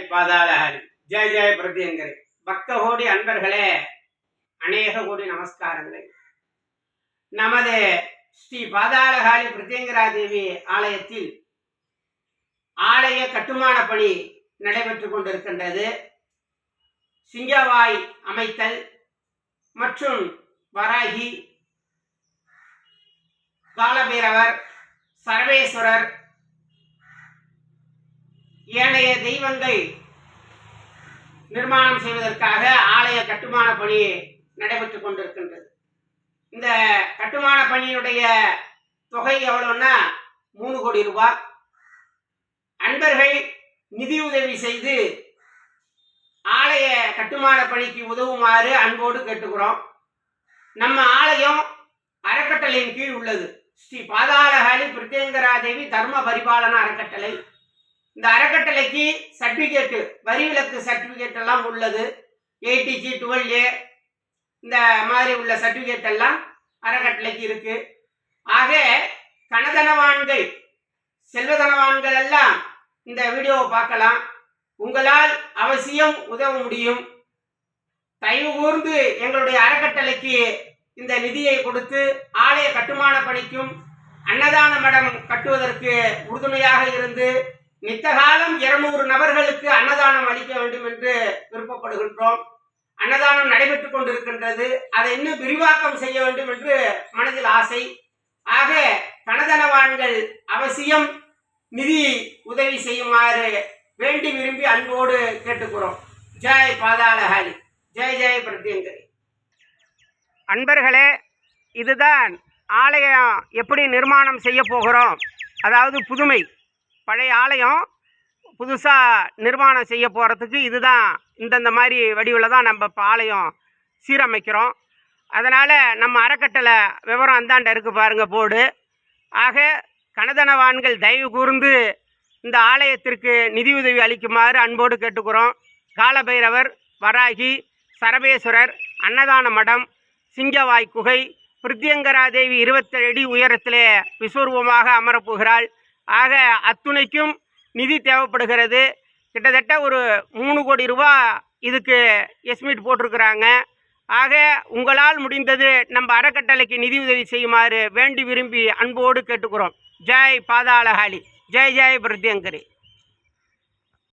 பாதாளஹரி ஜெய ஜெய பிரத்யங்கரி. பக்த கோடி அன்பர்களே அநேக கோடி நமஸ்காரங்கள். நமது ஸ்ரீ பாதாளகாளி பிரத்யங்கரா தேவி ஆலயத்தில் ஆலய கட்டுமான பணி நடைபெற்று கொண்டிருக்கின்றது. சிங்கவாய் அமைத்தல் மற்றும் வராகி காலபீரவர் சர்வேஸ்வரர் ஏனைய தெய்வங்கள் நிர்மாணம் செய்வதற்காக ஆலய கட்டுமான பணி நடைபெற்றுக் கொண்டிருக்கின்றது. இந்த கட்டுமான பணியினுடைய தொகை எவ்வளோன்னா மூணு கோடி ரூபாய். அன்பர்கள் நிதியுதவி செய்து ஆலய கட்டுமான பணிக்கு உதவுமாறு அன்போடு கேட்டுக்கிறோம். நம்ம ஆலயம் அறக்கட்டளையின் கீழ் உள்ளது. ஸ்ரீ பாதாளகாளி பிரத்யங்கரா தேவி தர்ம பரிபாலன அறக்கட்டளை. இந்த அறக்கட்டளைக்கு சர்டிஃபிகேட்டு வரி விலக்கு சர்டிஃபிகேட் எல்லாம் உள்ளது. எயிட்டிஜி டுவெல் ஏ இந்த மாதிரி உள்ள சர்டிஃபிகேட் எல்லாம் அறக்கட்டளைக்கு இருக்கு. ஆக கனதனவான்கள் செல்வதனவான்கள் எல்லாம் இந்த வீடியோவை பார்க்கலாம். உங்களால் அவசியம் உதவ முடியும். தயவு கூர்ந்து எங்களுடைய அறக்கட்டளைக்கு இந்த நிதியை கொடுத்து ஆலய கட்டுமான பணிக்கும் அன்னதான மடம் கட்டுவதற்கு உறுதுணையாக இருந்து நித்தகாலம் இருநூறு நபர்களுக்கு அன்னதானம் அளிக்க வேண்டும் என்று விருப்பப்படுகின்றோம். அன்னதானம் நடைபெற்றுக் கொண்டிருக்கின்றது. அதை இன்னும் விரிவாக்கம் செய்ய வேண்டும் என்று மனதில் ஆசை. ஆக கனதனவான்கள் அவசியம் நிதி உதவி செய்யுமாறு வேண்டி விரும்பி அன்போடு கேட்டுக்கிறோம் ஜெய் பாதாளஹாலி. ஜெய் ஜெய் பிரத்யங்கரி. அன்பர்களே இதுதான் ஆலயம் எப்படி நிர்மாணம் செய்ய போகிறோம்? அதாவது புதுமை. பழைய ஆலயம் புதுசாக நிர்மாணம் செய்ய போகிறதுக்கு இதுதான் இந்தந்த மாதிரி வடிவில் தான் நம்ம இப்போ ஆலயம் சீரமைக்கிறோம். அதனால் நம்ம அறக்கட்டளை விவரம் அந்தாண்ட இருக்குது பாருங்கள் போர்டு. ஆக கனதனவான்கள் தயவு கூர்ந்து இந்த ஆலயத்திற்கு நிதியுதவி அளிக்குமாறு அன்போடு கேட்டுக்கிறோம். காலபைரவர் வராகி சரபேஸ்வரர் அன்னதான மடம் சிங்கவாய் குகை பிருத்தியங்கரா தேவி இருபத்தேழு அடி உயரத்திலே விஸ்வரூபமாக அமரப்போகிறாள் ஆக அத்துணைக்கும் நிதி தேவைப்படுகிறது. கிட்டத்தட்ட ஒரு மூணு கோடி ரூபா இதுக்கு எஸ்மிட் போட்டிருக்கிறாங்க. ஆக உங்களால் முடிந்தது நம்ம அறக்கட்டளைக்கு நிதி உதவி செய்யுமாறு வேண்டி விரும்பி அன்போடு கேட்டுக்கிறோம். ஜெய் பாதாளஹாளி ஜெய் ஜெய் பிரத்யங்கரி.